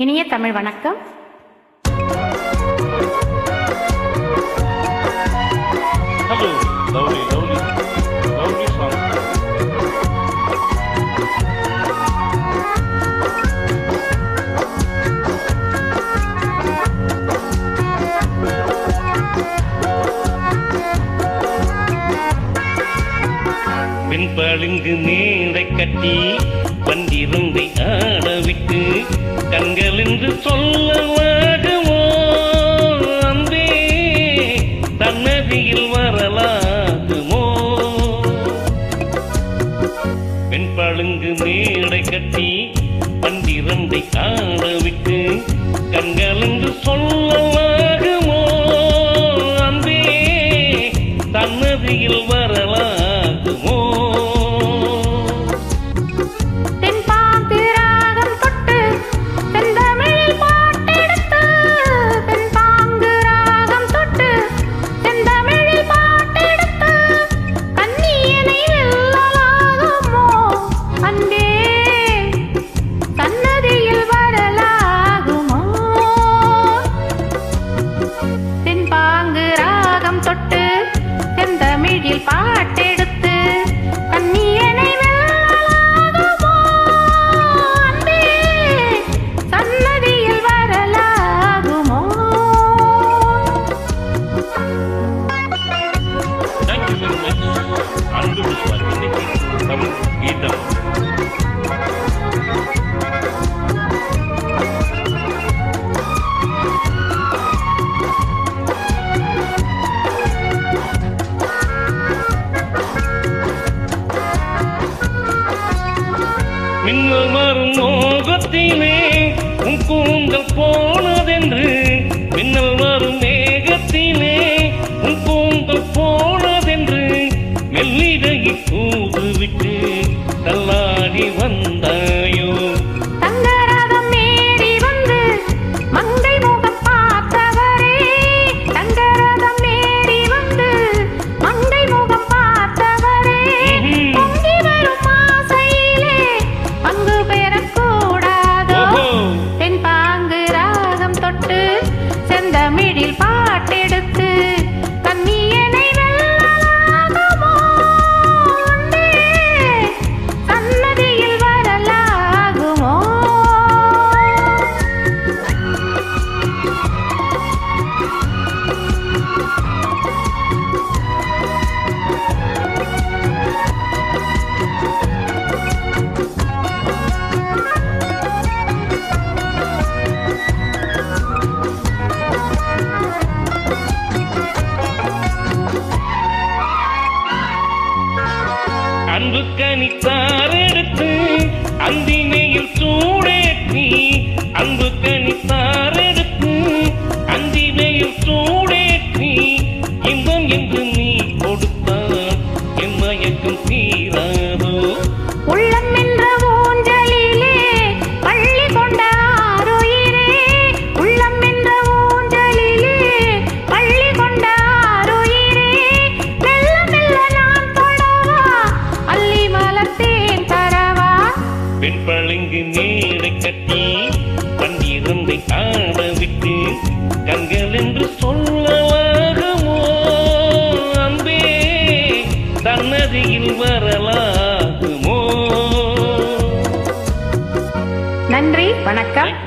இனிய தமிழ் வணக்கம். Hello lovely lovely lovely song மேடை கட்டி வண்டிருந்தை ஆடவிட்டு என்று சொல்ல மின்னல் வரும் மோகத்திலே உன் கூந்தல் போனதென்று மின்னல் வரும் மேகத்திலே உன் கூந்தல் போனதென்று மெல்லிடையை கூது afganistán acá.